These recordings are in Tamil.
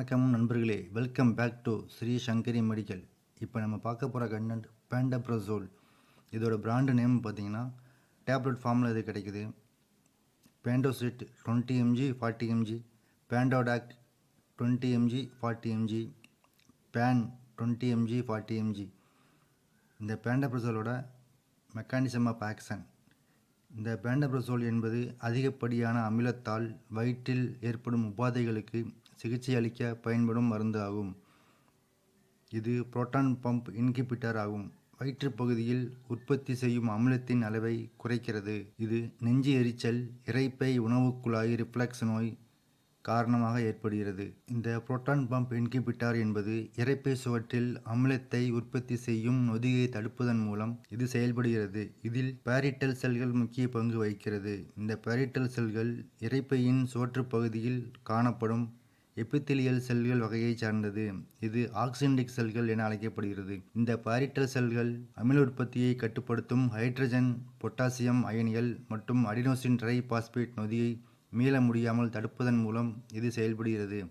வணக்கம் நண்பர்களே. Welcome back to Shri Sankari medical இப்போ நம்ம பார்க்க போகிற கண்டென்ட் பேண்டப்ரசோல் இதோட பிராண்டு நேம் பார்த்தீங்கன்னா டேப்லெட் ஃபார்மில் இது கிடைக்குது. Pantocid twenty MG forty MG Pantodac twenty MG forty MG Pan twenty MG forty MG இந்த பேண்டப்ரசோலோட மெக்கானிசம் ஆஃப் ஆக்ஷன் இந்த பேண்டப்ரசோல் என்பது அதிகப்படியான அமிலத்தால் வயிற்றில் ஏற்படும் உபாதைகளுக்கு சிகிச்சை அளிக்க பயன்படும் மருந்து ஆகும் இது புரோட்டான் பம்ப் இன்கிபிட்டர் ஆகும் வயிற்றுப் பகுதியில் உற்பத்தி செய்யும் அமிலத்தின் அளவை குறைக்கிறது. இது நெஞ்சு எரிச்சல் இறைப்பை உணவுக்குழாய் ரிஃப்ளக்ஸ் நோய் காரணமாக ஏற்படுகிறது. இந்த புரோட்டான் பம்ப் இன்கிபிட்டார் என்பது இறைப்பை சுவற்றில் அமிலத்தை உற்பத்தி செய்யும் நொதியை தடுப்பதன் மூலம் இது செயல்படுகிறது. இதில் பேரிட்டல் செல்கள் முக்கிய பங்கு வகிக்கிறது. இந்த பேரிட்டல் செல்கள் இறைப்பையின் சுவற்றுப் பகுதியில் காணப்படும் எபித்திலியல் செல்கள் வகையைச் சார்ந்தது. இது ஆக்சின்டிக் செல்கள் என அழைக்கப்படுகிறது. இந்த பாரிட்டல் செல்கள் அமில உற்பத்தியை கட்டுப்படுத்தும் ஹைட்ரஜன் பொட்டாசியம் அயனிகள் மற்றும் அடினோசின் ட்ரை பாஸ்பேட் நொதியை மீள முடியாமல் தடுப்பதன் மூலம் இது செயல்படுகிறது.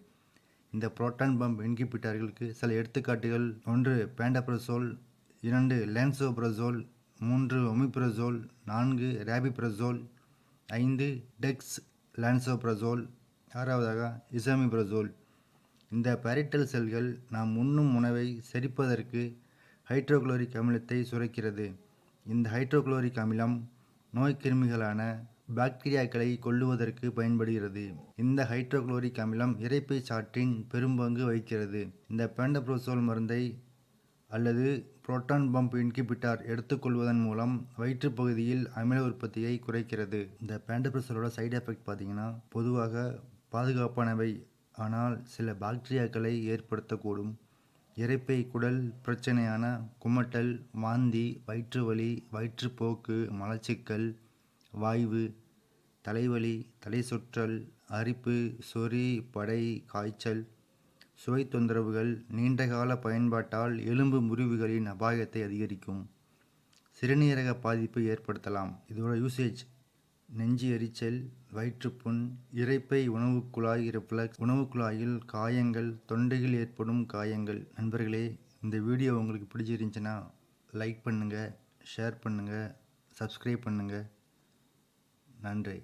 இந்த புரோட்டான் பம்ப் இன்கிபிட்டார்களுக்கு சில எடுத்துக்காட்டுகள். ஒன்று பேண்டப்ரசோல் இரண்டு லேன்சோப்ரசோல் மூன்று ஒமிப்ரசோல் நான்கு ரேபிப்ரசோல் ஐந்து டெக்ஸ் லான்சோப்ரசோல் ஆறாவதாக இசமிப்ரசோல் இந்த பரிட்டல் செல்கள் நாம் உண்ணும் உணவை செரிப்பதற்கு ஹைட்ரோகுளோரிக் அமிலத்தை சுரக்கிறது. இந்த ஹைட்ரோகுளோரிக் அமிலம் நோய்க்கிருமிகளான பாக்டீரியாக்களை கொல்லுவதற்கு பயன்படுகிறது. இந்த ஹைட்ரோகுளோரிக் அமிலம் இறைப்பை சாற்றின் பெரும்பங்கு வகிக்கிறது. இந்த பேண்டப்ரோசோல் மருந்தை அல்லது புரோட்டான் பம்ப் இன்கிபிட்டார் எடுத்துக்கொள்வதன் மூலம் வயிற்றுப்பகுதியில் அமில உற்பத்தியை குறைக்கிறது. இந்த பேண்டப்ரோசோலோட சைடு எஃபெக்ட் பார்த்தீங்கன்னா பொதுவாக பாதுகாப்பானவை. ஆனால் சில பாக்டீரியாக்களை ஏற்படுத்தக்கூடும். இரைப்பை குடல் பிரச்சனையான குமட்டல் வாந்தி வயிற்று வலி வயிற்றுப்போக்கு மலச்சிக்கல் வாய்வு தலைவலி தலை சுற்றல் அரிப்பு சொறி படை காய்ச்சல் சுவை தொந்தரவுகள் நீண்டகால பயன்பாட்டால் எலும்பு முறிவுகளின் அபாயத்தை அதிகரிக்கும். சிறுநீரக பாதிப்பு ஏற்படுத்தலாம். இதோட யூசேஜ் நெஞ்சு எரிச்சல் வயிற்றுப்புண் இரைப்பை உணவு குழாய் ரிஃப்ளக்ஸ் உணவு குழாயில் காயங்கள் தொண்டையில் ஏற்படும் காயங்கள். நண்பர்களே இந்த வீடியோ உங்களுக்கு பிடிச்சிருந்துச்சுன்னா லைக் பண்ணுங்கள் ஷேர் பண்ணுங்கள் சப்ஸ்கிரைப் பண்ணுங்கள் நன்றி.